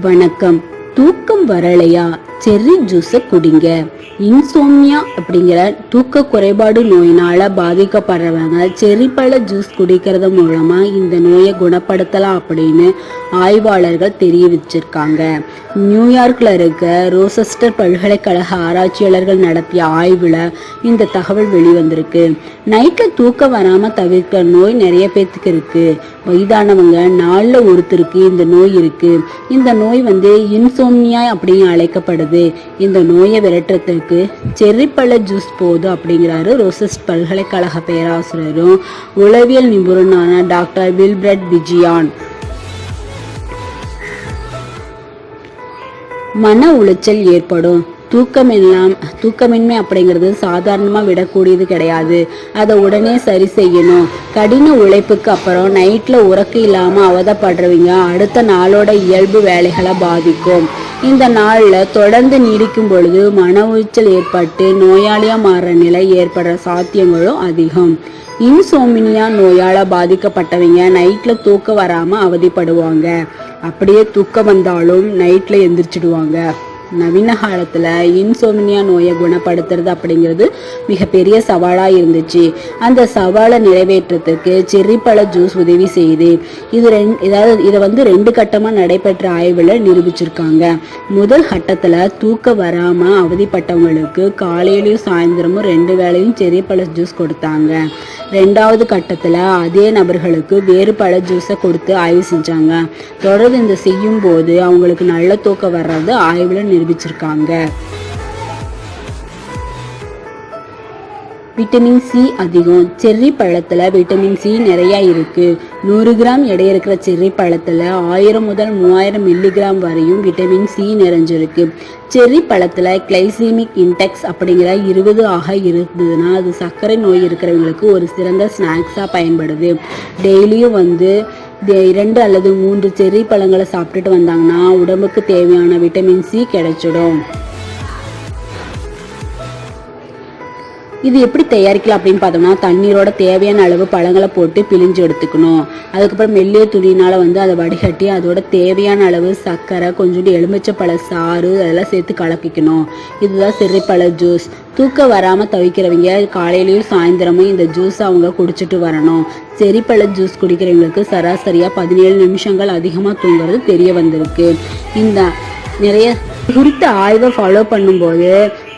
வணக்கம். தூக்கம் வரலையா? செர்ரி ஜூஸை குடிங்க. இன்சோம்னியா அப்படிங்கிற தூக்க குறைபாடு நோயினால பாதிக்கப்படுறவங்க செர்ரி பழ ஜூஸ் குடிக்கிறது மூலமா இந்த நோயை குணப்படுத்தலாம் அப்படின்னு ஆய்வாளர்கள் தெரிவிச்சிருக்காங்க. நியூயார்க்ல இருக்க ரோசஸ்டர் பல்கலைக்கழக ஆராய்ச்சியாளர்கள் நடத்திய ஆய்வில் இந்த தகவல் வெளிவந்திருக்கு. நைட்டில் தூக்கம் வராமல் தவிர்க்க நோய் நிறைய பேத்துக்கு இருக்கு. வயதானவங்க நாளில் ஒருத்தருக்கு இந்த நோய் இருக்கு. இந்த நோய் வந்து இன்சோம்னியா அப்படின்னு அழைக்கப்படுது. இந்த நோயை விரட்டுறதுக்கு செர்ரி பழ ஜூஸ் போதும் அப்படிங்கிறாரு ரோசஸ் பல்கலைக்கழக பேராசிரியரும். உளவியல் நிபுணரான டாக்டர் வில்பிரட் விஜயான் மன உளைச்சல் ஏற்படும். தூக்கமெல்லாம் தூக்கமின்மை அப்படிங்கிறது சாதாரணமாக விடக்கூடியது கிடையாது. அதை உடனே சரி செய்யணும். கடின உழைப்புக்கு அப்புறம் நைட்டில் உறக்கம் இல்லாமல் அவதப்படுறவங்க அடுத்த நாளோட இயல்பு வேலைகளை பாதிக்கும். இந்த நாளில் தொடர்ந்து நீடிக்கும் பொழுது மன உளைச்சல் ஏற்பட்டு நோயாளியாக மாறுற நிலை ஏற்படுற சாத்தியங்களும் அதிகம். இன்சோமினியா நோயால் பாதிக்கப்பட்டவங்க நைட்டில் தூக்கம் வராமல் அவதிப்படுவாங்க. அப்படியே தூக்கம் வந்தாலும் நைட்டில் எந்திரிச்சிடுவாங்க. நவீன காலத்தில் இன்சோமினியா நோயை குணப்படுத்துறது அப்படிங்கிறது மிகப்பெரிய சவாலாக இருந்துச்சு. அந்த சவாலை நிறைவேற்றத்துக்கு செர்ரி பழ ஜூஸ் உதவி செய்யுது இது ரெண்டு இதாவது இதை வந்து ரெண்டு கட்டமாக நடைபெற்ற ஆய்வில் நிரூபிச்சிருக்காங்க. முதல் கட்டத்தில் தூக்கம் வராமல் அவதிப்பட்டவங்களுக்கு காலையிலையும் சாயந்தரமும் ரெண்டு வேளையும் செர்ரி பழ ஜூஸ் கொடுத்தாங்க. ரெண்டாவது கட்டத்தில் அதே நபர்களுக்கு வேறு பழ ஜூஸை கொடுத்து ஆய்வு செஞ்சாங்க. தொடர்ந்து இந்த செய்யும் போது அவங்களுக்கு நல்ல தூக்கம் வர்றது ஆய்வில் நிரூபிச்சிருக்காங்க. விட்டமின் சி அதிகம். செர்ரி பழத்தில் விட்டமின் சி நிறையா இருக்குது நூறு கிராம் எடை இருக்கிற செர்ரி பழத்தில் ஆயிரம் முதல் மூவாயிரம் மில்லிகிராம் வரையும் விட்டமின் சி நிறைஞ்சிருக்கு. செர்ரி பழத்தில் கிளைசீமிக் இன்டெக்ஸ் அப்படிங்கிற இருபது ஆக இருந்ததுன்னா அது சர்க்கரை நோய் இருக்கிறவங்களுக்கு ஒரு சிறந்த ஸ்நாக்ஸாக பயன்படுது. டெய்லியும் வந்து இரண்டு அல்லது மூன்று செர்ரி பழங்களை சாப்பிட்டுட்டு வந்தாங்கன்னா உடம்புக்கு தேவையான விட்டமின் சி கிடைச்சிடும். இது எப்படி தயாரிக்கலாம் அப்படின்னு பார்த்தோம்னா தண்ணீரோட தேவையான அளவு பழங்களை போட்டு பிழிஞ்சு எடுத்துக்கணும். அதுக்கப்புறம் மெல்லிய துணினால் வந்து அதை வடிகட்டி அதோட தேவையான அளவு சர்க்கரை கொஞ்சோண்டு எலுமிச்சப்பழ சாறு அதெல்லாம் சேர்த்து கலக்கிக்கணும் இதுதான் சிறுப்பழ ஜூஸ் தூக்கம் வராமல் தவிக்கிறவங்க காலையிலையும் சாயந்தரமும் இந்த ஜூஸ் அவங்க குடிச்சிட்டு வரணும். செரிப்பழ ஜூஸ் குடிக்கிறவங்களுக்கு சராசரியாக பதினேழு நிமிஷங்கள் அதிகமாக தூங்குறது தெரிய வந்திருக்கு. இந்த நிறைய குறித்த ஆய்வை ஃபாலோ பண்ணும்போது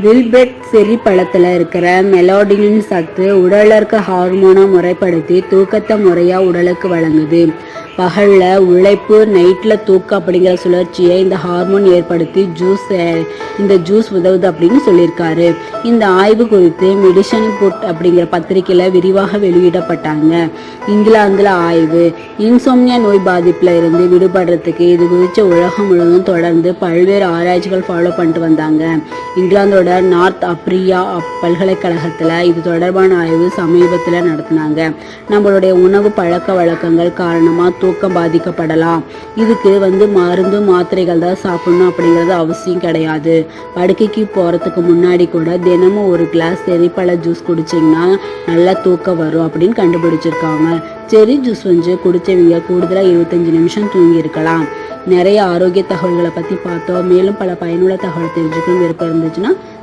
வில்பெட் செரி பழத்தில் இருக்கிற மெலோடினின் சத்து உடலுக்கு ஹார்மோனை முறைப்படுத்தி தூக்கத்தை முறையாக உடலுக்கு வழங்குது. பகலில் உழைப்பு நைட்டில் தூக்கம் அப்படிங்கிற சுழற்சியை இந்த ஹார்மோன் ஏற்படுத்தி ஜூஸ் இந்த ஜூஸ் உதவுது அப்படின்னு சொல்லியிருக்காரு. இந்த ஆய்வு குறித்து மெடிசன் புட் அப்படிங்கிற பத்திரிக்கையில் விரிவாக வெளியிடப்பட்டாங்க. இங்கிலாந்தில் ஆய்வு. இன்சோம்னியா நோய் பாதிப்பில் இருந்து விடுபடுறதுக்கு இது குறித்த உலகம் முழுவதும் தொடர்ந்து பல்வேறு ஆராய்ச்சிகள் ஃபாலோ பண்ணிட்டு வந்தாங்க. இங்கிலாந்தோட நார்த் அப்ரியா பல்கலைக்கழகத்தில் இது தொடர்பான ஆய்வு சமீபத்தில் நடத்தினாங்க. நம்மளுடைய உணவு பழக்க வழக்கங்கள் காரணமாக தூக்கம் பாதிக்கப்படலாம். இதுக்கு வந்து மருந்து மாத்திரைகள் தான் சாப்பிடணும் அப்படிங்கிறது அவசியம் கிடையாது. படுக்கைக்கு போகிறதுக்கு முன்னாடி கூட தினமும் ஒரு கிளாஸ் செரிப்பழ ஜூஸ் குடிச்சிங்கன்னா நல்லா தூக்கம் வரும் அப்படின்னு கண்டுபிடிச்சிருக்காங்க. செரி ஜூஸ் வந்து குடிச்சவங்க கூடுதலாக இருபத்தஞ்சு நிமிஷம் தூங்கி இருக்கலாம். நிறைய ஆரோக்கிய தகவல்களை பற்றி பார்த்தோம். மேலும் பல பயனுள்ள தகவல் தெரிஞ்சுக்கணும் விருப்பம் இருந்துச்சுன்னா